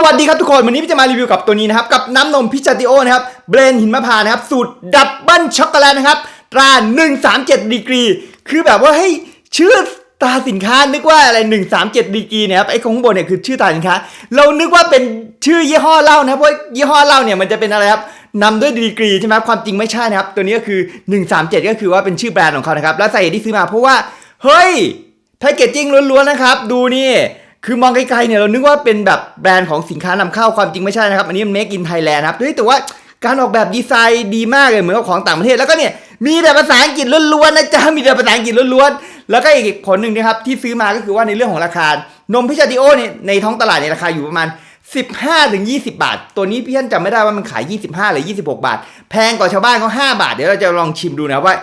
สวัสดีครับทุกคน วันนี้พี่จะมารีวิวกับตัวนี้นะครับ กับน้ำนมพิจาติโอนะครับ เบรนหินมะพร้าวนะครับ สูตรดับเบิลช็อกโกแลตนะครับ ตรา 137 ดีกรี คือแบบว่าให้ชื่อตราสินค้านึกว่าอะไร 137 ดีกรีเนี่ยครับไอ้ของข้างบนเนี่ยคือชื่อตราสินค้า เรานึกว่าเป็นชื่อยี่ห้อเหล้านะครับเพราะยี่ห้อเหล้าเนี่ยมันจะเป็นอะไรครับนำด้วยดีกรีใช่ไหมความจริงไม่ใช่นะครับ ตัวนี้ก็คือ 137 ก็คือว่าเป็นชื่อแบรนด์ของเขานะครับแล้วสาเหตุที่ซื้อมาเพราะว่าเฮ้ยแพคเกจจิ้งล้วนๆนะครับดูนี่ คือมองไกลๆเนี่ยเรานึกว่าเป็นแบบแบรนด์ของสินค้านำเข้าความจริงไม่ใช่นะครับ อันนี้มัน make in Thailand ครับเฮ้ยแต่ว่าการออกแบบดีไซน์ดีมากเลยเหมือนกับของต่างประเทศ แล้วก็เนี่ยมีแต่ภาษาอังกฤษล้วนๆนะจ๊ะมีแต่ภาษาอังกฤษล้วนๆแล้วก็อีกผลหนึ่งนะครับที่ซื้อมาก็คือว่าในเรื่องของราคานมพิชาติโอเนี่ยในท้องตลาดในยราคาอยู่ประมาณ 15ถึง20 บาท ตัวนี้พี่ท่านจำไม่ได้ว่ามันขาย 25 หรือ 26 บาท แพงกว่าชาวบ้านเขา5บาทเดี๋ยวเราจะลองชิมดูนะว่า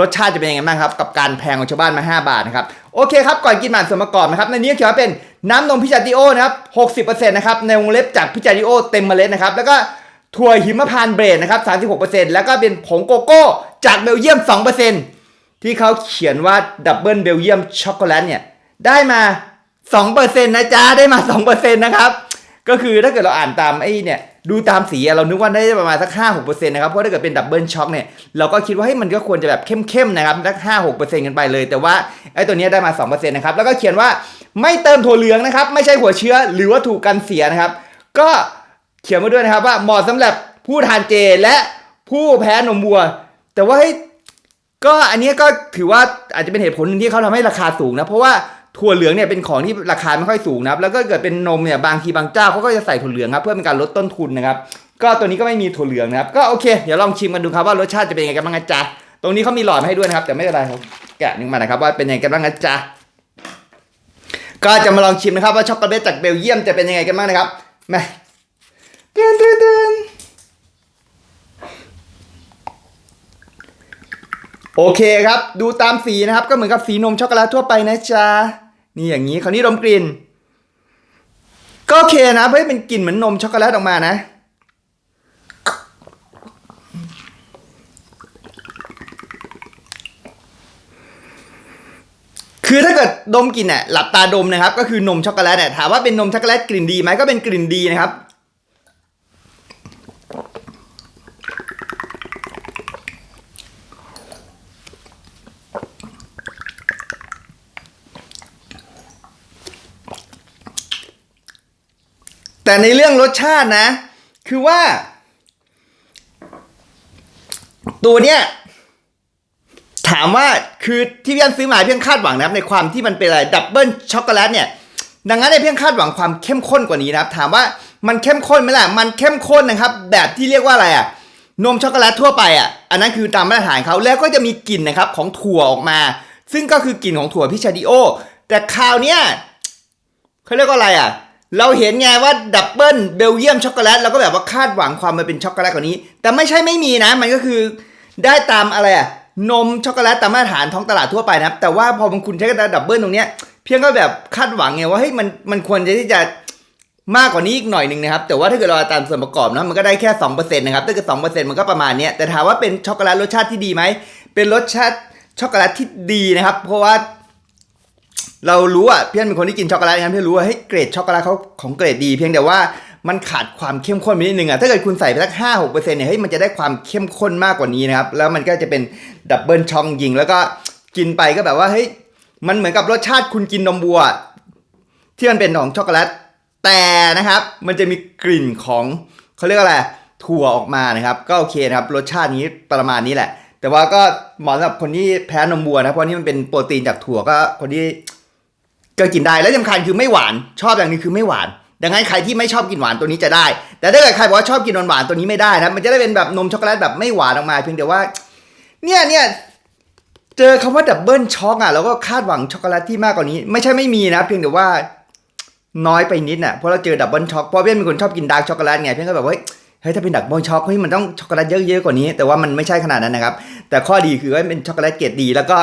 รสชาติจะเป็นยังไงบ้างครับ กับการแพงของชาวบ้านมา 5 บาทนะครับโอเคครับ ก่อนกินหมานส่วนประกอบนะครับในนี้เขียนว่าเป็นน้ำนมพิจาติโอนะครับ60%นะครับในวงเล็บจากพิจาติโอเต็มเมล็ดนะครับแล้วก็ถั่วหิมพานต์เบรดนะครับ36%แล้วก็เป็นผงโกโก้จากเบลเยียม 2%ที่เขาเขียนว่าดับเบิลเบลเยียมช็อกโกแลตเนี่ยได้มา 2%นะจ๊ะได้มา 2%นะครับก็คือถ้าเกิดเราอ่านตามไอ้เนี่ย ดูตามสีเรานึกว่าได้ประมาณสักห้าหกเปอร์เซ็นต์นะครับ เพราะถ้าเกิดเป็นดับเบิลช็อคเนี่ย เราก็คิดว่าให้ยมันก็ควรจะแบบเข้มๆนะครับสักห้าหกเปอร์เซ็นต์กันไปเลย แต่ว่าไอ้ตัวนี้ได้มาสองเปอร์เซ็นต์นะครับ แล้วก็เขียนว่าไม่เติมถั่วเหลืองนะครับ ไม่ใช่หัวเชื้อหรือว่าถูกกันเสียนะครับ ก็เขียนมาด้วยนะครับว่าเหมาะสำหรับผู้ทานเจและผู้แพ้นมวัว แต่ว่าก็อันนี้ก็ถือว่าอาจจะเป็นเหตุผลหนึ่งที่เขาทำให้ราคาสูงนะ เพราะว่า ถั่วเหลืองเนี่ยเป็นของที่ราคาไม่ค่อยสูงนะครับแล้วก็เกิดเป็นนมเนี่ยบางทีบางเจ้าเขาก็จะใส่ถั่วเหลืองครับเพื่อเป็นการลดต้นทุนนะครับก็ตัวนี้ก็ไม่มีถั่วเหลืองนะครับก็โอเคเดี๋ยวลองชิมกันดูครับว่ารสชาติจะเป็นยังไงกันบ้างนะจ๊ะตรงนี้เขามีหลอดมาให้ด้วยนะครับ แต่ไม่เป็นไรครับแกะนึงมานะครับว่าเป็นยังไงกันบ้างนะจ๊ะก็จะมาลองชิมนะครับว่าช็อกโกแลตจากเบลเยียมจะเป็นยังไงกันบ้างนะครับมาเดินเดินเดินโอเคครับ ดูตามสีนะครับ ก็เหมือนกับสีนมช็อกโกแลตทั่วไปนะจ๊ะ นี่อย่างนี้คราวนี้ดมกลิ่น ก็โอเคนะเพื่อเป็นกลิ่นเหมือนนมช็อกโกแลตออกมานะคือถ้าเกิดดมกลิ่นเนี่ยหลับตาดมนะครับ ก็คือนมช็อกโกแลตเนี่ยถามว่าเป็นนมช็อกโกแลตกลิ่นดีไหมก็เป็นกลิ่นดีนะครับ แต่ในเรื่องรสชาตินะ คือว่า ตัวเนี้ยถามว่าคือที่พี่อันซื้อมาเพียงคาดหวังนะครับในความที่มันเป็นอะไรดับเบิลช็อกโกแลตเนี่ยดังนั้นในเพียงคาดหวังความเข้มข้นกว่านี้นะครับ ถามว่ามันเข้มข้นไหมล่ะมันเข้มข้นนะครับ แบบที่เรียกว่าอะไรอะนมช็อกโกแลตทั่วไปอะอันนั้นคือตามมาตรฐานเขาแล้วก็จะมีกลิ่นนะครับของถั่วออกมา ซึ่งก็คือกลิ่นของถั่วพิชาดิโอ แต่คราวเนี้ยเขาเรียกว่าอะไรอะ เราเห็นไงว่าดับเบิลเบลเยียมช็อกโกแลตเราก็แบบว่าคาดหวังความมันเป็นช็อกโกแลตกว่านี้ แต่ไม่ใช่ไม่มีนะ มันก็คือได้ตามอะไรอะนมช็อกโกแลตตามมาตรฐานท้องตลาดทั่วไปนะครับ แต่ว่าพอบางคุณใช้กระดาษดับเบิลตรงเนี้ยเพียงก็แบบคาดหวังไงว่าเฮ้ยมันมันควรจะที่จะมากกว่านี้อีกหน่อยหนึ่งนะครับ แต่ว่าถ้าเกิดเราตามส่วนประกอบนะมันก็ได้แค่2%นะครับถ้าเกิด2%มันก็ประมาณเนี้ยแต่ถามว่าเป็นช็อกโกแลตรสชาติที่ดีไหมเป็นรสชาติช็อกโกแลตที่ดีนะครับ เพราะว่า เรารู้อะเพี่อนเป็นคนที่กินช็อกโกแลตงั้นพี่รู้ว่าเฮ้ยเกรดช็อกโกแลตเขาของเกรดดี เพียงแต่ว่ามันขาดความเข้มข้นไปนิดนึงอะถ้าเกิดคุณใส่ไปสักห้าหกเปอร์เซ็นต์เนี่ยเฮ้ยมันจะได้ความเข้มข้นมากกว่านี้นะครับแล้วมันก็จะเป็นดับเบิลช็อกยิง แล้วก็กินไปก็แบบว่าเฮ้ยมันเหมือนกับรสชาติคุณกินนมวัว ที่มันเป็นของช็อกโกแลตแต่นะครับ มันจะมีกลิ่นของเขาเรียกว่าอะไรถั่วออกมานะครับ ก็โอเคนะครับรสชาตินี้ประมาณนี้แหละ แต่ว่าก็เหมาะสำหรับคนที่แพ้นมวัวนะเพราะนี่มันเป็นโปรตีนจากถั่วก็คนที่ก็กินได้และสำคัญคือไม่หวานชอบอย่างนึงคือไม่หวาน ดังนั้นใครที่ไม่ชอบกินหวานตัวนี้จะได้ แต่ถ้าเกิดใครบอกว่าชอบกินหวานตัวนี้ไม่ได้นะมันจะได้เป็นแบบนมช็อกโกแลตแบบไม่หวานออกมาเพียงแต่ว่า เนี่ยเนี่ยเจอคำว่าดับเบิลช็อกอะเราก็คาดหวังช็อกโกแลตที่มากกว่านี้ ไม่ใช่ไม่มีนะ เพียงแต่ว่าน้อยไปนิดน่ะเพราะเราเจอดับเบิลช็อกเพราะเพื่อนเป็นคนชอบกินดาร์กช็อกโกแลตไงเพื่อนก็แบบว่า เฮ้ยถ้าเป็นดักบอยช็อกเฮ้ยมันต้องช็อกโกแลตเยอะๆกว่านี้ แต่ว่ามันไม่ใช่ขนาดนั้นนะครับ แต่ข้อดีคือว่าเป็นช็อกโกแลตเกรดดี แล้วก็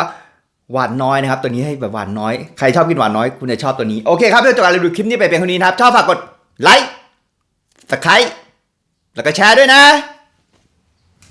หวานน้อยนะครับ ตัวนี้ให้แบบหวานน้อย ใครชอบกินหวานน้อยคุณจะชอบตัวนี้ โอเคครับเพื่อจบการรีวิวคลิปนี้ไปเป็นคนนี้นะครับ ชอบฝากกดไลค์สไครต์แล้วก็แชร์ด้วยนะ